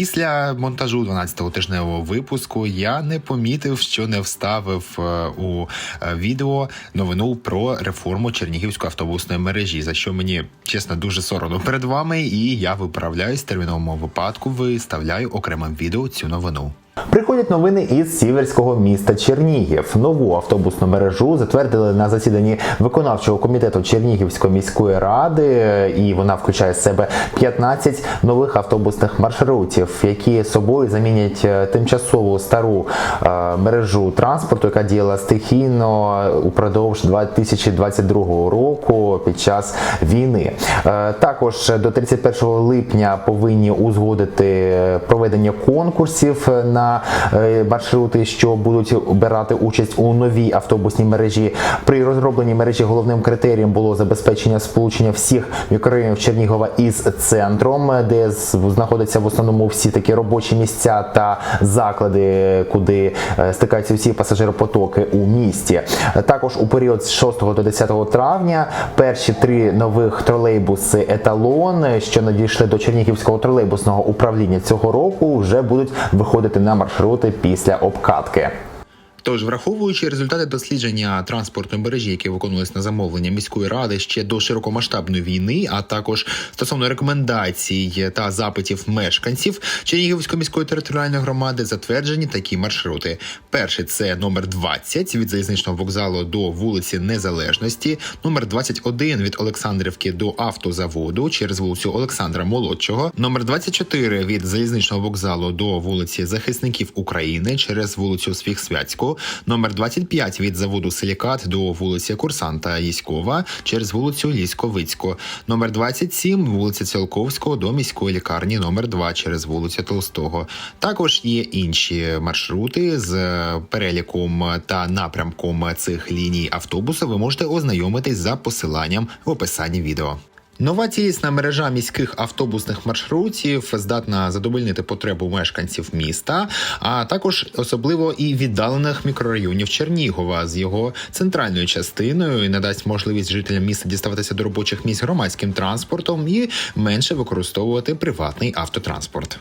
Після монтажу 12-го тижневого випуску я не помітив, що не вставив е, у е, відео новину про реформу Чернігівської автобусної мережі, за що мені чесно дуже соромно перед вами, і я виправляюсь в терміновому випадку. Виставляю окремим відео цю новину. Приходять новини із сіверського міста Чернігів. Нову автобусну мережу затвердили на засіданні виконавчого комітету Чернігівської міської ради, і вона включає в себе 15 нових автобусних маршрутів, які собою замінять е, тимчасову стару е, мережу транспорту, яка діяла стихійно упродовж 2022 року під час війни. Е, Також до 31 липня повинні узгодити проведення конкурсів на е, маршрути, що будуть брати участь у новій автобусній мережі. При розробленні мережі головним критерієм було забезпечення сполучення всіх мікрорайонів Чернігова із центром, де знаходяться в основному всі такі робочі місця та заклади, куди е, стикаються всі пасажиропотоки у місті. Також у період з 6 до 10 травня перші три нових тролейбуси еталон, що надійшли до Чернігівського тролейбусного управління цього року, вже будуть виходити на маршрути після обкатки. Тож, враховуючи результати дослідження транспортної мережі, які виконувалися на замовлення міської ради ще до широкомасштабної війни, а також стосовно рекомендацій та запитів мешканців Чернігівської міської територіальної громади, затверджені такі маршрути. Перший це номер 20 від залізничного вокзалу до вулиці Незалежності, номер 21 від Олександрівки до автозаводу через вулицю Олександра Молодшого, номер 24 від залізничного вокзалу до вулиці Захисників України через вулицю Свіхсвятську, номер 25 від заводу Силікат до вулиці Курсанта Єськова через вулицю Ліськовицьку, номер 27 вулиця Ціолковського до міської лікарні номер 2 через вулицю Толстого. Також є інші маршрути з переліком та напрямком цих ліній автобуса. Ви можете ознайомитись за посиланням в описанні відео. Нова цілісна мережа міських автобусних маршрутів здатна задовольнити потребу мешканців міста, а також особливо і віддалених мікрорайонів Чернігова з його центральною частиною і надасть можливість жителям міста діставатися до робочих місць громадським транспортом і менше використовувати приватний автотранспорт.